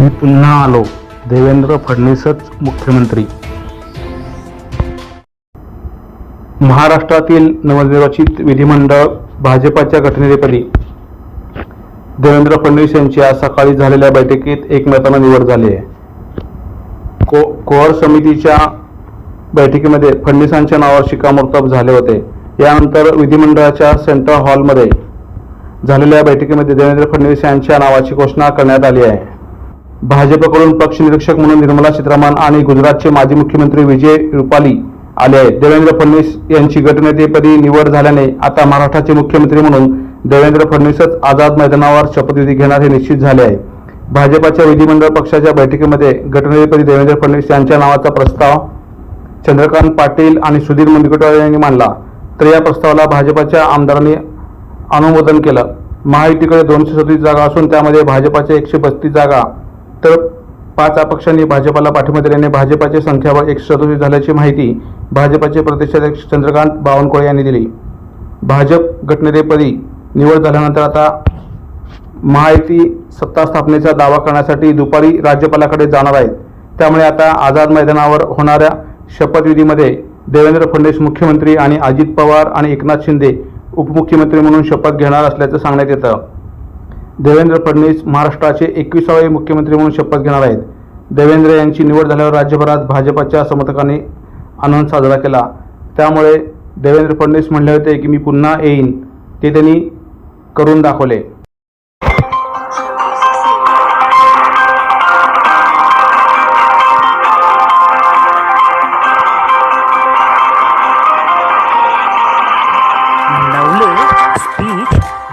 मी पुन्हा आलो देवेंद्र फडणवीसच मुख्यमंत्री. महाराष्ट्रातील नवनिर्वाचित विधिमंडळ भाजपाच्या घटनेपदी देवेंद्र फडणवीस यांची आज सकाळी झालेल्या बैठकीत एकमतानं निवड झाली आहे. को कोअर समितीच्या बैठकीमध्ये फडणवीसांच्या नावावर शिक्कामोर्तब झाले होते. यानंतर विधिमंडळाच्या सेंट्रल हॉलमध्ये झालेल्या बैठकीमध्ये देवेंद्र फडणवीस यांच्या नावाची घोषणा करण्यात आली आहे. भाजपकडून पक्ष निरीक्षक म्हणून निर्मला सीतारामन आणि गुजरातचे माजी मुख्यमंत्री विजय रुपाली आले आहेत. देवेंद्र फडणवीस यांची गटनेतेपदी निवड झाल्याने आता महाराष्ट्राचे मुख्यमंत्री म्हणून देवेंद्र फडणवीसच आझाद मैदानावर शपथविधी घेणार हे निश्चित झाले आहे. भाजपाच्या विधिमंडळ पक्षाच्या बैठकीमध्ये गटनेतेपदी देवेंद्र फडणवीस यांच्या नावाचा प्रस्ताव चंद्रकांत पाटील आणि सुधीर मुनगंटीवार यांनी मांडला. तर या प्रस्तावाला भाजपाच्या आमदारांनी अनुमोदन केलं. महायुतीकडे दोनशे सदतीस जागा असून त्यामध्ये भाजपाच्या एकशे पस्तीस जागा तर पाच अपक्षांनी भाजपाला पाठिंबा दिल्याने भाजपाचे संख्याबळ एकशे सदोतीस झाल्याची माहिती भाजपाचे प्रदेशाध्यक्ष चंद्रकांत बावनकुळे यांनी दिली. भाजप गटनेतेपदी निवड झाल्यानंतर आता महायुती सत्ता स्थापनेचा दावा करण्यासाठी दुपारी राज्यपालाकडे जाणार आहेत. त्यामुळे आता आझाद मैदानावर होणाऱ्या शपथविधीमध्ये देवेंद्र फडणवीस मुख्यमंत्री आणि अजित पवार आणि एकनाथ शिंदे उपमुख्यमंत्री म्हणून शपथ घेणार असल्याचं सांगण्यात येतं. देवेंद्र फडणवीस महाराष्ट्राचे एकविसावे मुख्यमंत्री म्हणून शपथ घेणार आहेत. देवेंद्र यांची निवड झाल्यावर राज्यभरात भाजपच्या समर्थकांनी आनंद साजरा केला. त्यामुळे देवेंद्र फडणवीस म्हणले होते की मी पुन्हा येईन ते त्यांनी करून दाखवले.